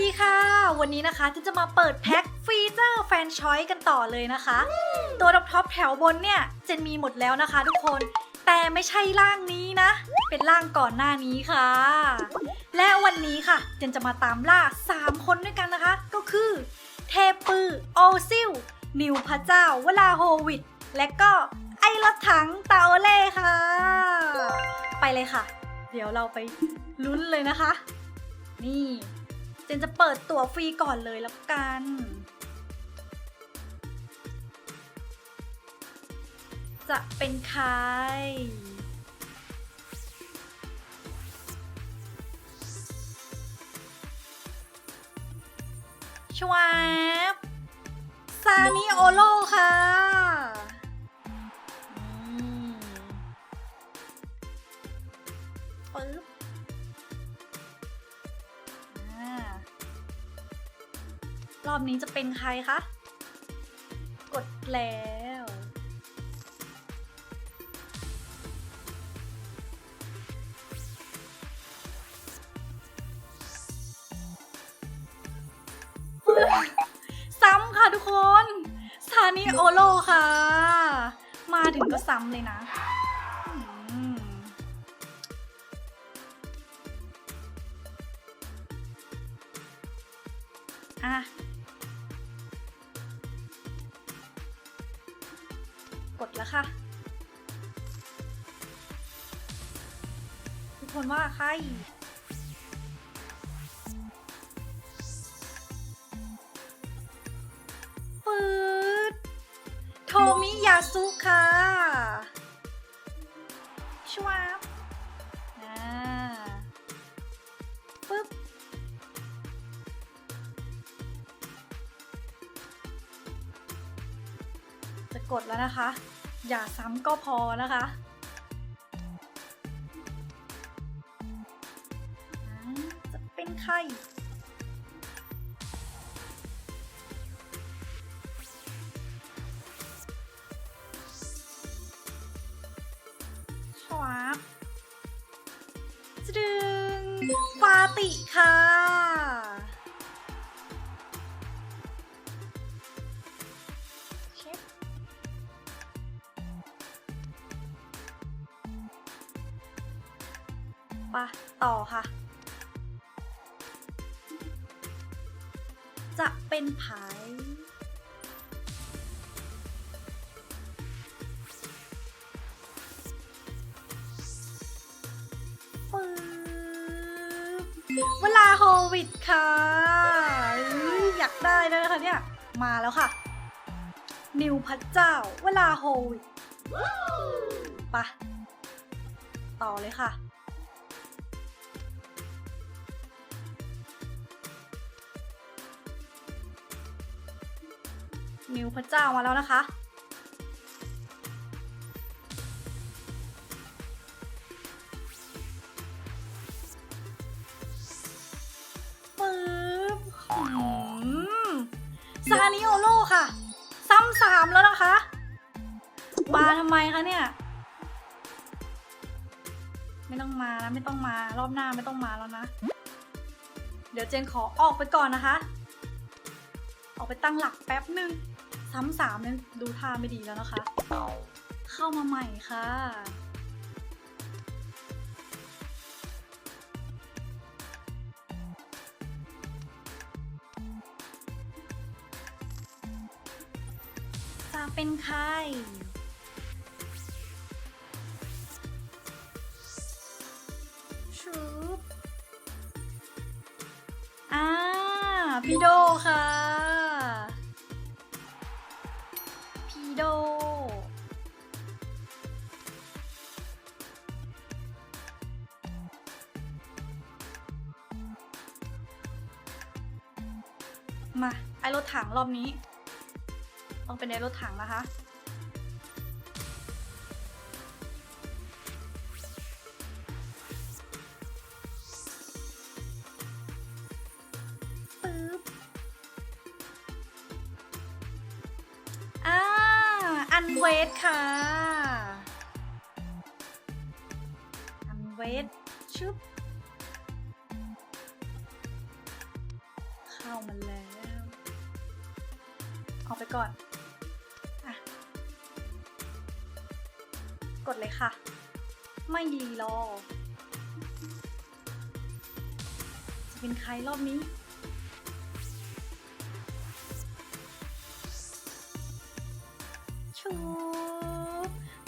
ดีค่ะ วันนี้นะคะที่จะมาเปิดแพ็คฟรีเซอร์แฟนชอยกันต่อเลยนะคะ ตัวท็อปท็อปแถวบนเนี่ยเจนมีหมดแล้วนะคะทุกคน แต่ไม่ใช่ร่างนี้นะ เป็นร่างก่อนหน้านี้ค่ะ และวันนี้ค่ะเจนจะมาตามล่า 3 คนด้วยกันนะคะ ก็คือ เทปือโอซิล นิวพระเจ้าเวลาโฮวิดและก็ไอรถถังเตาเล่ค่ะ ไปเลยค่ะ เดี๋ยวเราไปลุ้นเลยนะคะ นี่ เจนจะเปิดตั๋วฟรีก่อนเลยแล้วกัน จะเป็นใคร ชวาบซานิโอโลค่ะ รอบนี้จะเป็นใครคะ กดแล้ว ซ้ำค่ะทุกคนสถานีโอโลค่ะ มาถึงก็ซ้ำเลยนะ กดแล้วค่ะ ทุกคนว่าใครปืดโทมิยาสุค่ะ ดแล้วนะคะ อย่าซ้ำก็พอนะคะจะเป็นใครชวาบจะดึงฟาติค่ะ ต่อค่ะ จะเป็นไผปึ๊บเวลาโฮวิดค่ะ อยากได้แล้วนะคะเนี่ย มาแล้วค่ะ นิวพระเจ้า เวลาโฮวิดปะต่อเลยค่ะ นิวพระเจ้ามาแล้วนะคะ ปึ๊บหืมซานิโอโลค่ะ ซ้ำสามแล้วนะคะ มาทำไมคะเนี่ย ไม่ต้องมานะไม่ต้องมารอบหน้าไม่ต้องมาแล้วนะ เดี๋ยวเจนขอออกไปก่อนนะคะออกไปตั้งหลักแป๊บหนึ่ง ซ้ำสามเนี่ดูท่าไม่ดีแล้วนะคะ เข้ามาใหม่ค่ะ จะเป็นใครชุบอ่าพี่โดค่ะ มาไอรถถังรอบนี้ต้องเป็นไอรถถังนะคะ ปึ๊บ อ่า อันเวทค่ะ อันเวท ออกไปก่อนอกดเลยค่ะ ไม่ดีรอ จะเป็นใครรอบนี้ ชู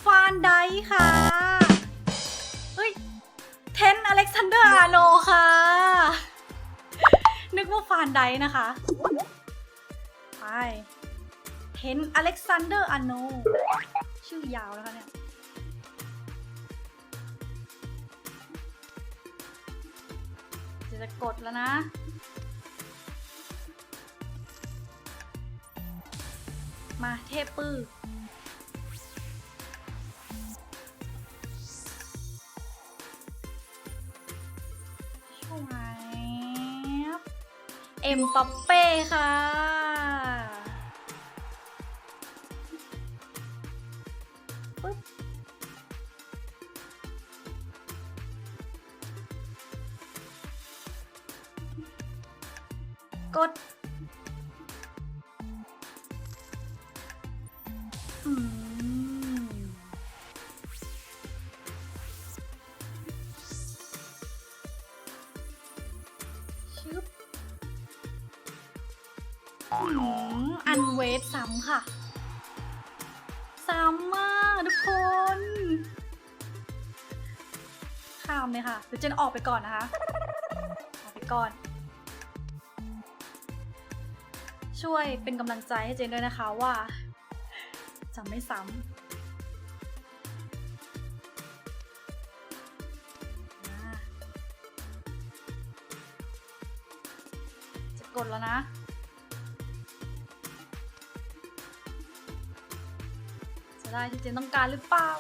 ฟานไดค่ะ เฮ้ย เทนอเล็กซานเดอร์อาโนค่ะ นึกว่าฟานไดนะคะ ไป เทนอเล็กซานเดอร์อโน ชื่อยาวนะคะเนี่ยจะจะกดแล้วนะ มาเทพปื้อช่วยเอ็มปัปเป้ค่ะ กด อืม ชึบอืมอันเวฟซ้ำค่ะ ซ้ำมากทุกคนข้ามเลยค่ะเดี๋ยวเจนออกไปก่อนนะคะ ออกไปก่อน ช่วยเป็นกำลังใจให้เจนด้วยนะคะว่าจะไม่ซ้ำจะกดแล้วนะจะได้ที่เจนต้องการหรือเปล่า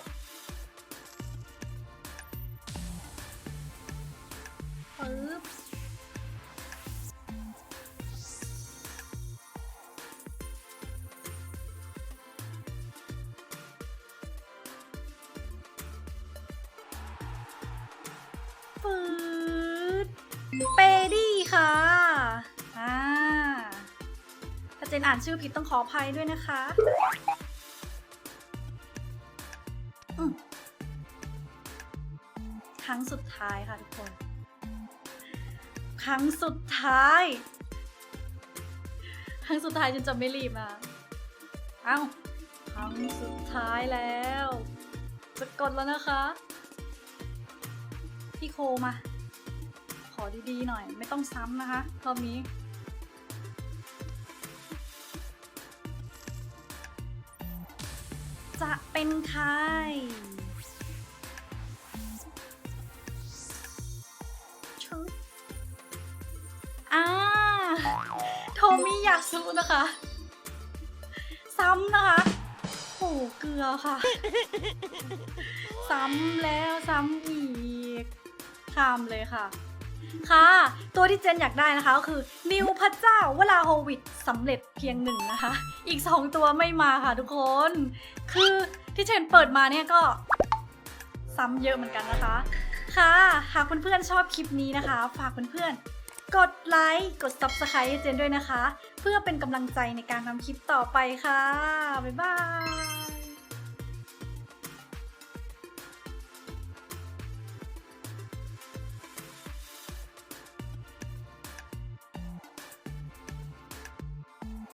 เปดี้ค่ะอ่าถ้าเจนอ่านชื่อผิดต้องขออภัยด้วยนะคะครั้งสุดท้ายค่ะทุกคน ครั้งสุดท้าย ครั้งสุดท้ายเจนจะไม่รีบนะเอ้าครั้งสุดท้ายแล้ว จะกดแล้วนะคะ พี่โคมา อดีๆหน่อย ไม่ต้องซ้ำนะคะรอบนี้จะเป็นใครชุดอ่า โทมิยากสุนะคะ ซ้ำนะคะโอ้เกลือค่ะ ซ้ำแล้วซ้ำอีกข้ามเลยค่ะ ค่ะ ตัวที่เจนอยากได้นะคะก็คือ นิวพระเจ้าวลาโฮวิดสำเร็จเพียงหนึ่งนะคะ อีก 2 ตัวไม่มาค่ะทุกคน คือที่เจนเปิดมาเนี่ยก็ ซ้ำเยอะเหมือนกันนะคะ ค่ะ หากเพื่อนๆชอบคลิปนี้นะคะ ฝากเพื่อนๆกดไลค์กด Subscribe ให้เจนด้วยนะคะ เพื่อเป็นกำลังใจในการทำคลิปต่อไปค่ะ บ๊ายบาย